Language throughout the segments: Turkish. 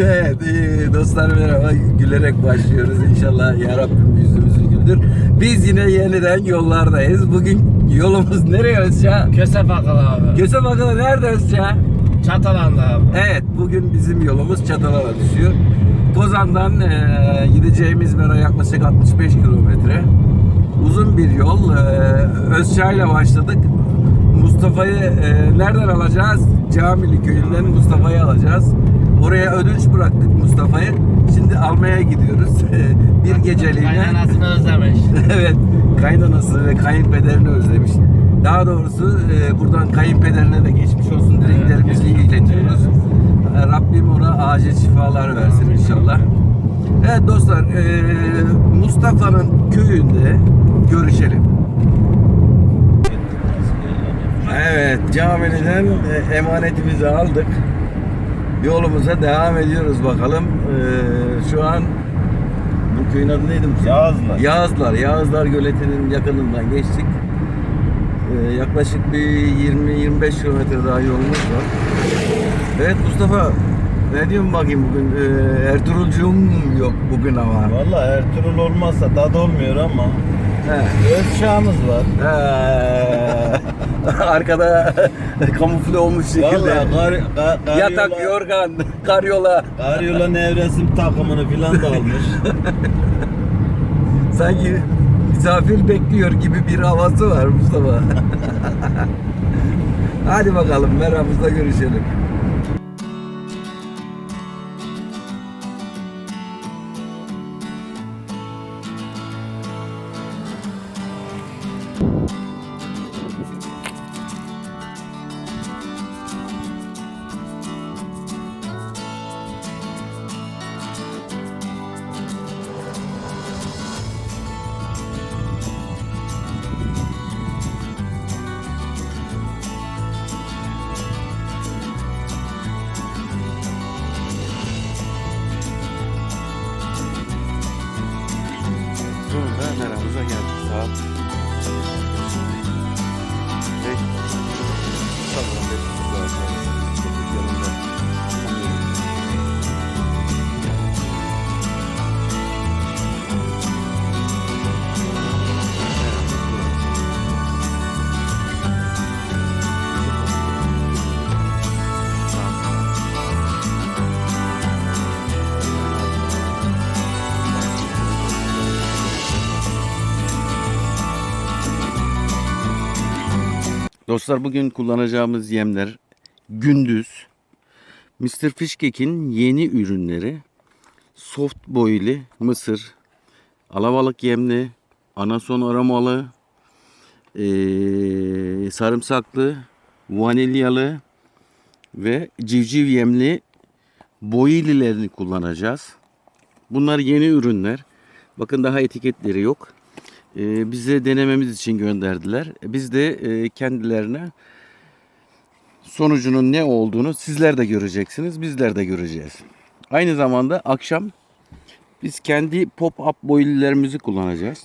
Evet iyi dostlar merhaba. Gülerek başlıyoruz inşallah ya Rabbim yüzümüzü güldür. Biz yine yeniden yollardayız. Bugün yolumuz nereye Özça? Köse bakılı abi. Göze bakalım nerede Özça? Çatalanda abi. Evet bugün bizim yolumuz Çatalala düşüyor. Kozan'dan eee, gideceğimiz mera yaklaşık 65 kilometre. Uzun bir yol. Özça ile başladık. Mustafa'yı eee, nereden alacağız? Camili köyünden Mustafa'yı alacağız. Oraya ödünç bıraktık Mustafa'yı. Şimdi almaya gidiyoruz. bir geceliğine. Kaynanasını özlemiş. evet, kaynanası ve kayınpederini özlemiş. Daha doğrusu e, buradan kayınpederine de geçmiş olsun dileklerimizi iletiyoruz. E, Rabbim ona acil şifalar versin inşallah. Evet dostlar, e, Mustafa'nın köyünde görüşelim. Evet, camiden e, emanetimizi aldık. Yolumuza devam ediyoruz bakalım. E, şu an bu köyün adı neydi? Yağızlar. Yağızlar. Yağızlar Göleti'nin yakınından geçtik. Ee, yaklaşık bir 20-25 kilometre daha yolumuz var. Evet Mustafa, ne diyorsun bakayım bugün? Ee, Ertuğrulcuğum yok bugün ama. Valla Ertuğrul olmazsa tadı olmuyor ama He. öz çağımız var. He. Arkada kamufle olmuş şekilde. Valla kar, kar, karyola, Yatak, yorgan, karyola. karyola nevresim takımını filan da almış. Sanki misafir bekliyor gibi bir havası var Mustafa. Hadi bakalım meramızda görüşelim. Dostlar bugün kullanacağımız yemler gündüz Mr. Fishcake'in yeni ürünleri soft boylu mısır, alabalık yemli, anason aromalı, eee, sarımsaklı, vanilyalı ve civciv yemli boyililerini kullanacağız. Bunlar yeni ürünler. Bakın daha etiketleri yok. Ee, bize denememiz için gönderdiler. Biz de e, kendilerine sonucunun ne olduğunu sizler de göreceksiniz, bizler de göreceğiz. Aynı zamanda akşam biz kendi pop-up boilerlerimizi kullanacağız.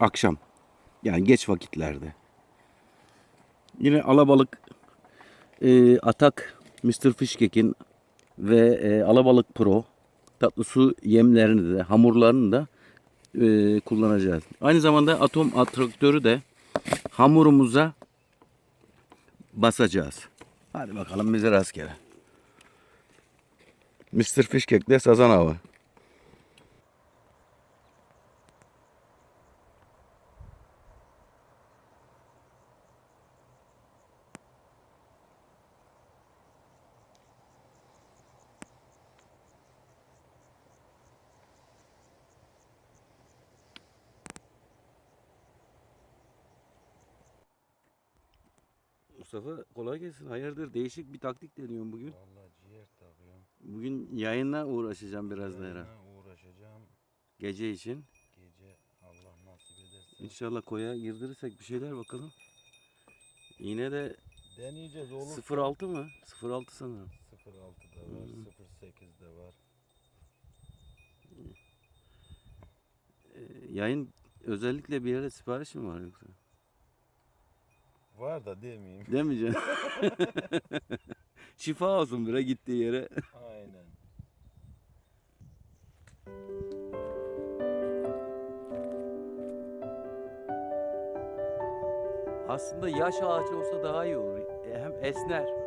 Akşam. Yani geç vakitlerde. Yine alabalık e, atak Mr. Fishcake'in ve e, alabalık pro tatlı su yemlerini de hamurlarını da e, kullanacağız. Aynı zamanda atom atraktörü de hamurumuza basacağız. Hadi bakalım bize rastgele. Mr. Fishcake'de sazan avı. Mustafa kolay gelsin. Hayırdır değişik bir taktik deniyorum bugün. Valla ciğer takıyorum. Bugün yayınla uğraşacağım biraz da herhalde. Yayına uğraşacağım. Gece için. Gece Allah nasip ederse. İnşallah koya girdirirsek bir şeyler bakalım. Yine de Deneyeceğiz olur. 06 mı? 06 sanırım. 06'da var, Hmm. 08'de var. Ee, yayın özellikle bir yere sipariş mi var yoksa? Var da demeyeyim. Demeyeceksin. Şifa olsun bire gittiği yere. Aynen. Aslında yaş ağacı olsa daha iyi olur. Hem esner.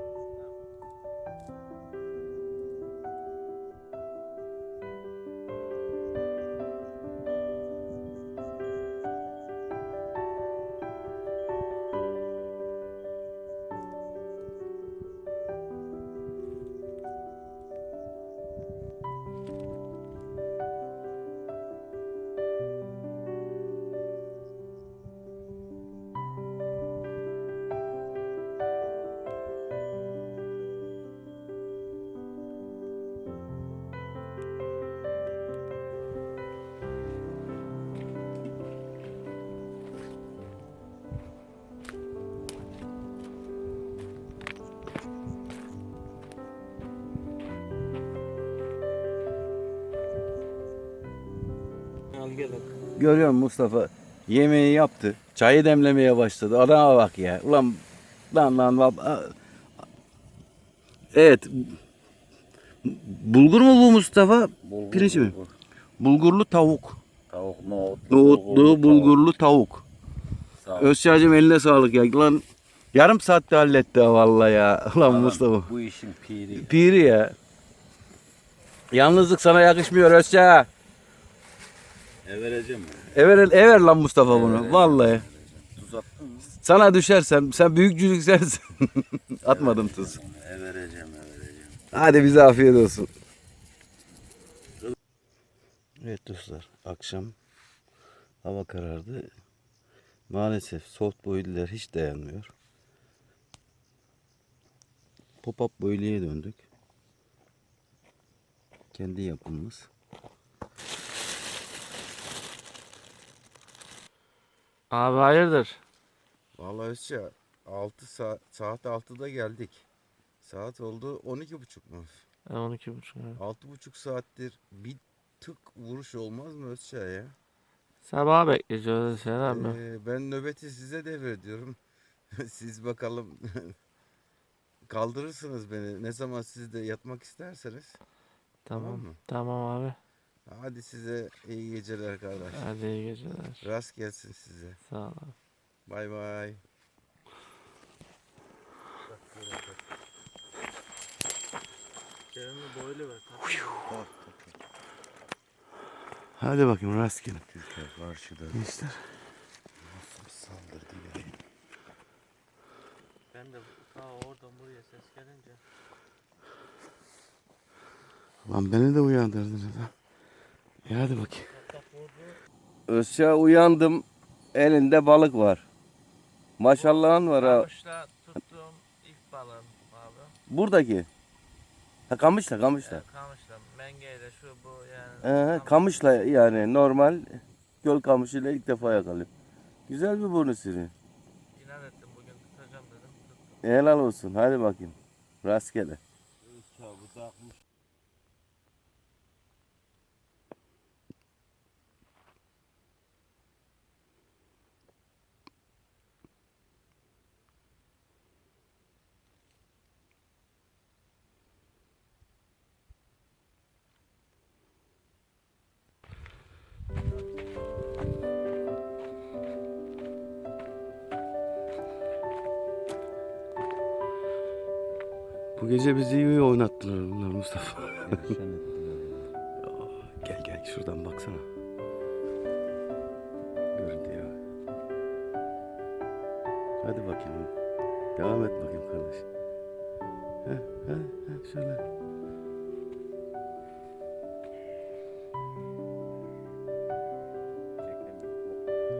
Görüyor Mustafa? Yemeği yaptı. Çayı demlemeye başladı. Adama bak ya. Ulan lan lan lan. Evet. Bulgur mu bu Mustafa? Bulgur, Pirinç mi? bulgur. Bulgurlu tavuk. Tavuk, nohutlu, Nohutlu, bulgurlu tavuk. Sağ ol. Özçacığım eline sağlık ya. Lan yarım saatte halletti ha vallahi ya. Ulan Adam Mustafa. Bu işin piri. Piri ya. Yalnızlık sana yakışmıyor Özça. E vereceğim mi? Ever, ever lan Mustafa bunu. Evet. Vallahi. Tuz attın mı? Sana düşersen, sen büyükçülük sensin. Atmadım tuz. E vereceğim, e vereceğim. Hadi bize afiyet olsun. Evet dostlar, akşam hava karardı. Maalesef soft boylular hiç dayanmıyor. Pop-up boyluya döndük. Kendi yapımımız. Abi hayırdır? Vallahi Özça 6 saat, saat 6'da geldik. Saat oldu 12 buçuk mu? E, 12 buçuk. abi. 6,5 saattir bir tık vuruş olmaz mı Özça ya? Sabah bekleyeceğiz sen abi. Ee, ben nöbeti size devrediyorum. Siz bakalım kaldırırsınız beni. Ne zaman siz de yatmak isterseniz. tamam. mı? Tamam abi. Hadi size iyi geceler kardeş. Hadi iyi geceler. Rast gelsin size. Sağ ol. Bay bay. Kerem'i boylu ver. Hadi bakayım rastgele. Türkiye karşıda Gençler. nasıl bir saldırdı ya. Ben de ta oradan buraya ses gelince. Lan beni de uyandırdınız ha. E hadi bakayım. Özça uyandım. Elinde balık var. Maşallahın var ha. Kamışla tuttuğum ilk balığım abi. Buradaki. Ha kamışla kamışla. E, kamışla, mengeyle şu bu yani. Ee, kamış- kamışla yani normal göl kamışıyla ilk defa yakalıyorum. Güzel bir burnu sürü. İnat ettim bugün tutacağım dedim. Tuttum. Helal olsun. Hadi bakayım. Rastgele. Çabuk takmış. Şuradan baksana. Görüntü ya. Hadi bakayım. Devam et bakayım kardeş. Heh, heh, heh, şöyle.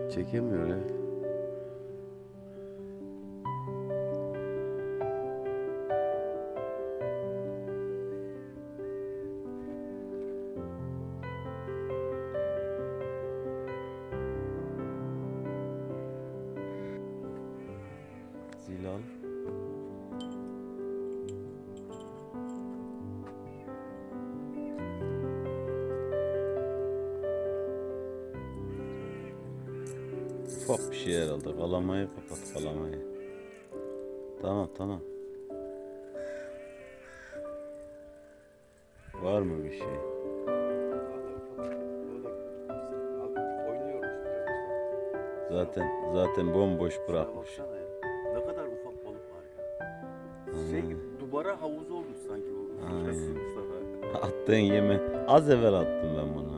Çekemiyor ya. Ufak bir şey herhalde. Kalamayı kapat kalamayı. Tamam tamam. Var mı bir şey? Zaten zaten bomboş bırakmış. Ne kadar ufak balık var ya. Şey gibi duvara havuz olmuş sanki o. Attığın yeme az evvel attım ben bunu.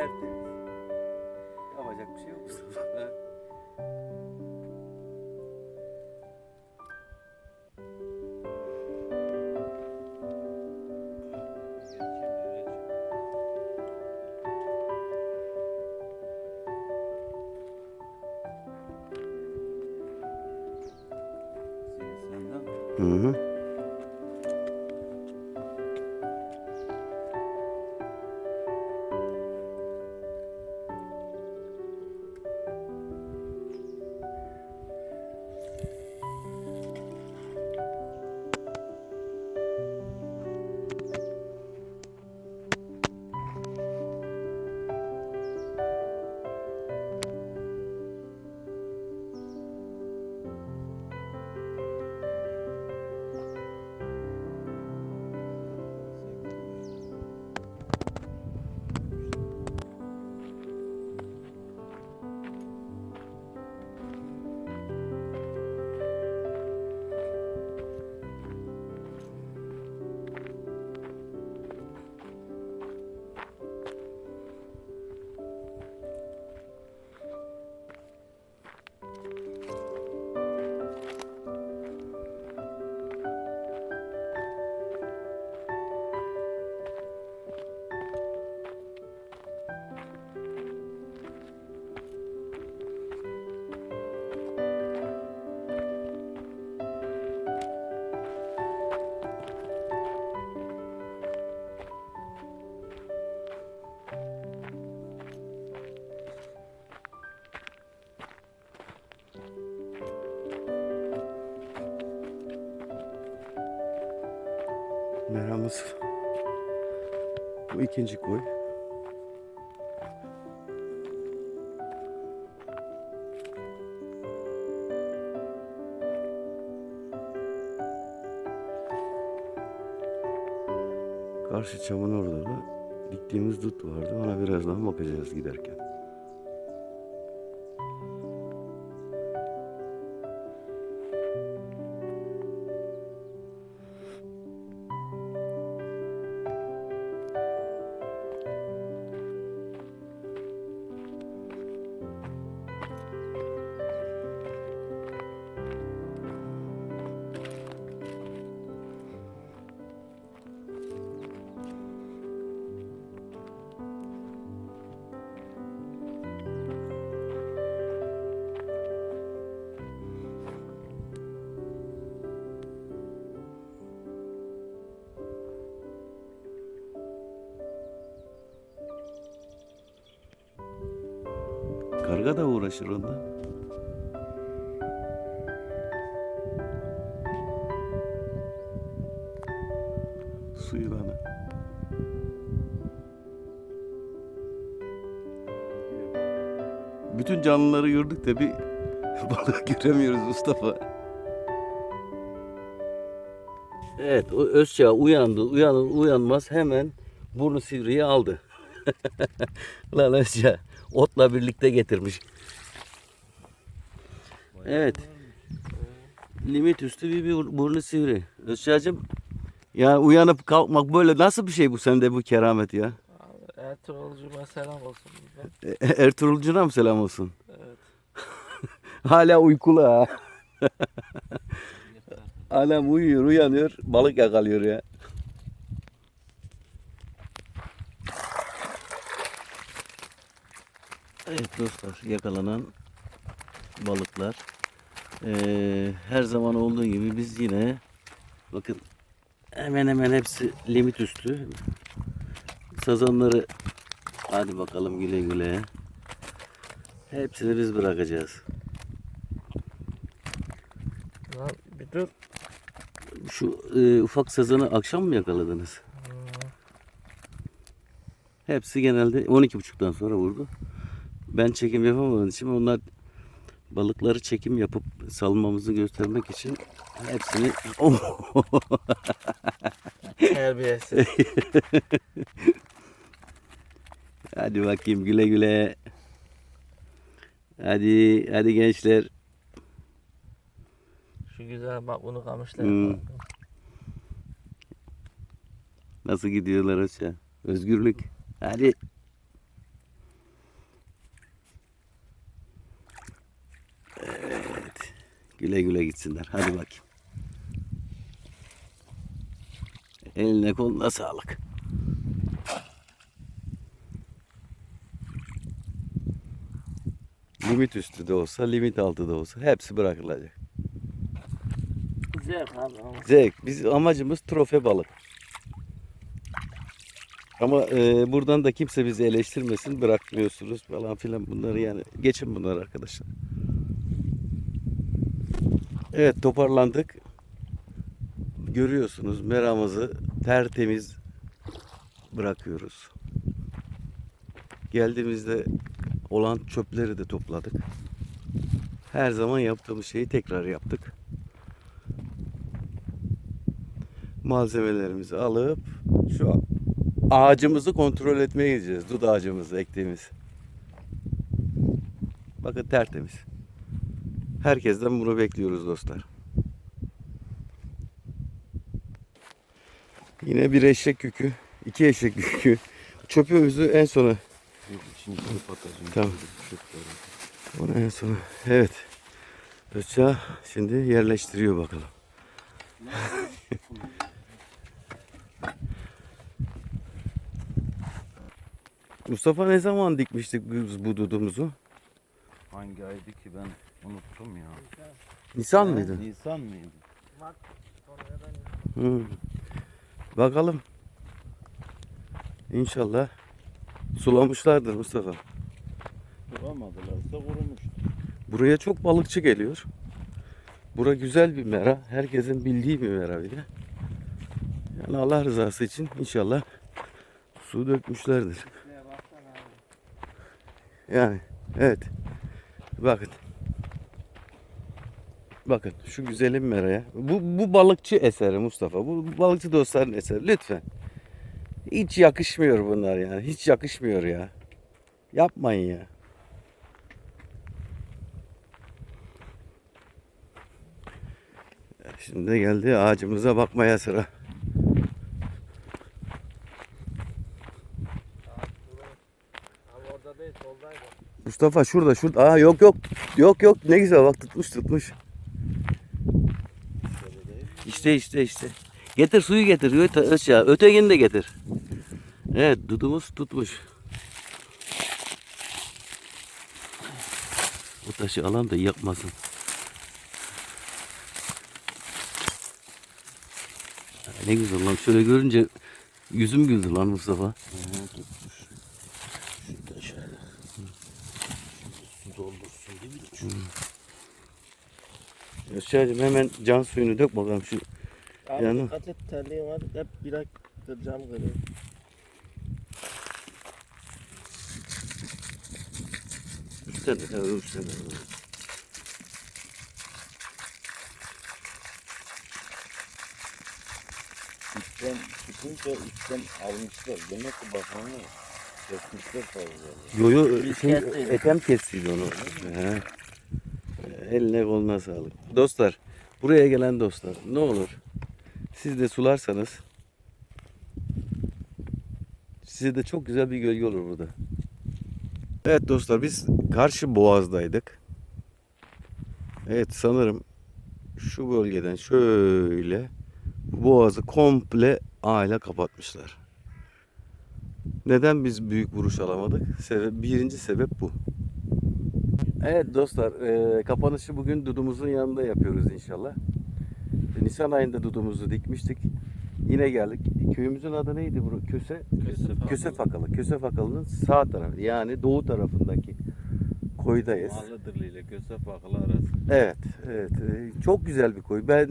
Tertemiz. Yapacak bir şey yok Mustafa. Hı İkinci koy. Karşı çamın orada da diktiğimiz dut vardı. Ona birazdan bakacağız giderken. Karga da uğraşır onunla. Su yılanı. Bütün canlıları gördük de bir balık göremiyoruz Mustafa. Evet, Özçağ uyandı. Uyanır uyanmaz hemen burnu sivriyi aldı. Lan Özçağ otla birlikte getirmiş. Evet. Limit üstü bir, bir burnu sivri. Özçağ'cığım ya uyanıp kalkmak böyle nasıl bir şey bu sende bu keramet ya? Ertuğrul'cuma selam olsun bizden. E- Ertuğrulcuna mı selam olsun? Evet. Hala uykulu ha. Alem uyuyor, uyanıyor, balık yakalıyor ya. Evet dostlar, yakalanan balıklar. Ee, her zaman olduğu gibi biz yine bakın hemen hemen hepsi limit üstü. Sazanları hadi bakalım güle güle. Hepsini biz bırakacağız. Lan bir dur. Şu e, ufak sazanı akşam mı yakaladınız? Hepsi genelde 12.30'dan sonra vurdu. Ben çekim yapamadığım için onlar balıkları çekim yapıp salmamızı göstermek için hepsini Terbiyesiz. hadi bakayım güle güle. Hadi hadi gençler. Şu güzel bak bunu kamışlar. Hmm. Nasıl gidiyorlar aşağı? Özgürlük. Hadi. Evet. Güle güle gitsinler. Hadi bakayım. Eline koluna sağlık. Limit üstü de olsa, limit altı da olsa hepsi bırakılacak. Zevk abi. Zevk. Biz amacımız trofe balık. Ama e, buradan da kimse bizi eleştirmesin, bırakmıyorsunuz falan filan bunları yani geçin bunları arkadaşlar. Evet toparlandık. Görüyorsunuz meramızı tertemiz bırakıyoruz. Geldiğimizde olan çöpleri de topladık. Her zaman yaptığımız şeyi tekrar yaptık. malzemelerimizi alıp şu ağacımızı kontrol etmeye gideceğiz. Dut ağacımızı ektiğimiz. Bakın tertemiz. Herkesten bunu bekliyoruz dostlar. Yine bir eşek yükü, iki eşek yükü. Çöpümüzü en sona. Şimdi. Tamam. Onu en sona. Evet. Özça şimdi yerleştiriyor bakalım. Mustafa ne zaman dikmiştik biz bu dudumuzu? Hangi aydı ki ben unuttum ya. Nisan mıydı? Nisan mıydı? Mart Hı. Bakalım. İnşallah sulamışlardır Mustafa. Bulamadılarsa kurumuş. Buraya çok balıkçı geliyor. Bura güzel bir mera. Herkesin bildiği bir mera bir de. Yani Allah rızası için inşallah su dökmüşlerdir. Yani evet. Bakın. Bakın şu güzelim meraya. Bu, bu balıkçı eseri Mustafa. Bu balıkçı dostların eseri. Lütfen. Hiç yakışmıyor bunlar yani. Hiç yakışmıyor ya. Yapmayın ya. Şimdi geldi ağacımıza bakmaya sıra. Mustafa şurada şurada. Aa yok yok. Yok yok ne güzel bak tutmuş tutmuş. İşte işte işte. Getir suyu getir. Öte, aşağı. Ötekini de getir. Evet dudumuz tutmuş. Bu taşı alan da yakmasın. Ne güzel lan. Şöyle görünce yüzüm güldü lan Mustafa. Şurada şöyle. Su doldursun değil mi? Özçay'cığım hemen can suyunu dök bakalım şu Abi Yani- dikkat et terliğin var. Hep birak kıracağım kırıyor. üstten evet, üstten. üstten çıkınca üstten almışlar. Demek ki bakanı kesmişler fazla. Yo yo şey, etem kestiydi onu. He. Eline koluna sağlık. Dostlar buraya gelen dostlar ne olur siz de sularsanız size de çok güzel bir gölge olur burada. Evet dostlar biz karşı boğazdaydık. Evet sanırım şu bölgeden şöyle boğazı komple ağıyla kapatmışlar. Neden biz büyük vuruş alamadık? Sebep, birinci sebep bu. Evet dostlar, e, kapanışı bugün Dudumuzun yanında yapıyoruz inşallah. Nisan ayında Dudumuzu dikmiştik. Yine geldik. Köyümüzün adı neydi bu? Köse? Köse Köse Fakalı. Köse Fakalı'nın sağ tarafı yani doğu tarafındaki koydayız. Mahalle Dırlı ile Kösep Akılı arası. Evet, evet. e, Çok güzel bir koy. Ben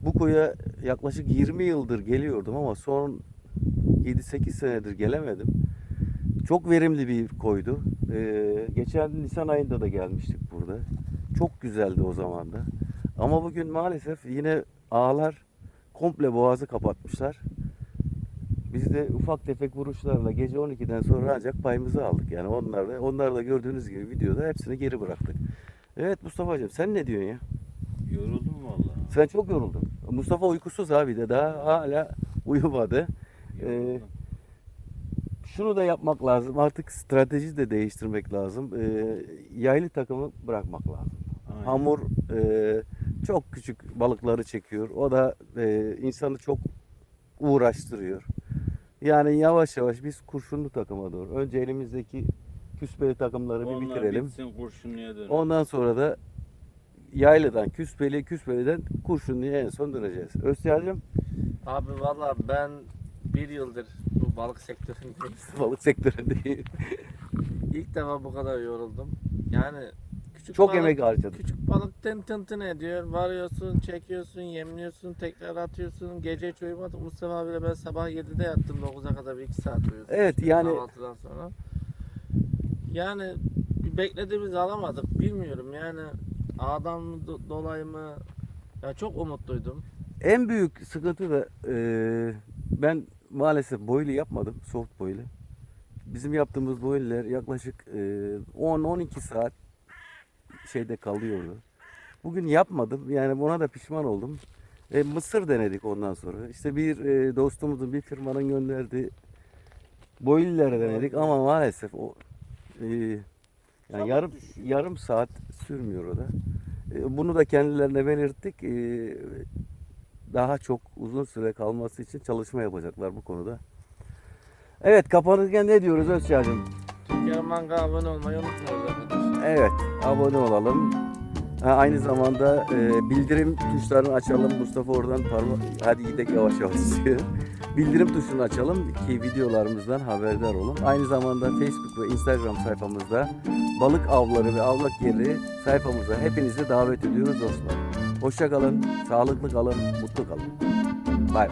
bu koya yaklaşık 20 yıldır geliyordum ama son 7-8 senedir gelemedim. Çok verimli bir koydu. Ee, geçen Nisan ayında da gelmiştik burada. Çok güzeldi o zaman da. Ama bugün maalesef yine ağlar komple boğazı kapatmışlar. Biz de ufak tefek vuruşlarla gece 12'den sonra ancak payımızı aldık. Yani onlar da, onlar da gördüğünüz gibi videoda hepsini geri bıraktık. Evet Mustafa'cığım sen ne diyorsun ya? Yoruldum valla. Sen çok yoruldun. Mustafa uykusuz abi de daha hala uyumadı. Ee, şunu da yapmak lazım. Artık strateji de değiştirmek lazım. Ee, yaylı takımı bırakmak lazım. Aynen. Hamur e, çok küçük balıkları çekiyor. O da e, insanı çok uğraştırıyor. Yani yavaş yavaş biz kurşunlu takıma doğru. Önce elimizdeki küspeli takımları bir Onlar bitirelim. bitsin kurşunluya dönelim. Ondan sonra da yaylıdan küspeli, küspeliden kurşunluya en son döneceğiz. Öztürk'cığım Abi valla ben bir yıldır bu balık sektöründeyim. balık sektöründeyiz. İlk defa bu kadar yoruldum. Yani küçük Çok balık, emek harcadık. Küçük balık tın tın tın ediyor. Varıyorsun, çekiyorsun, yemliyorsun, tekrar atıyorsun. Gece hiç uyumadık. Mustafa abiyle ben sabah 7'de yattım 9'a kadar bir 2 saat uyudum. Evet, İşte yani- Kahvaltıdan sonra. Yani beklediğimizi alamadık. Bilmiyorum yani ağdan mı do- dolayı mı? Ya çok umutluydum. En büyük sıkıntı da e, ben maalesef boylu yapmadım. Soft boylu. Bizim yaptığımız boylular yaklaşık e, 10-12 saat şeyde kalıyordu. Bugün yapmadım. Yani buna da pişman oldum. E, mısır denedik ondan sonra. İşte bir e, dostumuzun bir firmanın gönderdiği boyluları denedik ama maalesef o e, yani yarım düşüyor. yarım saat sürmüyor o da. E, bunu da kendilerine belirttik. E, daha çok uzun süre kalması için çalışma yapacaklar bu konuda. Evet kapanırken ne diyoruz Özçağ'cığım? Türkiye Manga abone olmayı unutmayın. Evet abone olalım. Aynı zamanda e, bildirim tuşlarını açalım. Mustafa oradan parmak hadi gidelim yavaş yavaş diyor. bildirim tuşunu açalım ki videolarımızdan haberdar olun. Aynı zamanda Facebook ve Instagram sayfamızda balık avları ve avlak yeri sayfamıza hepinizi davet ediyoruz dostlar. Hoşça kalın, sağlıklı kalın, mutlu kalın. Bay.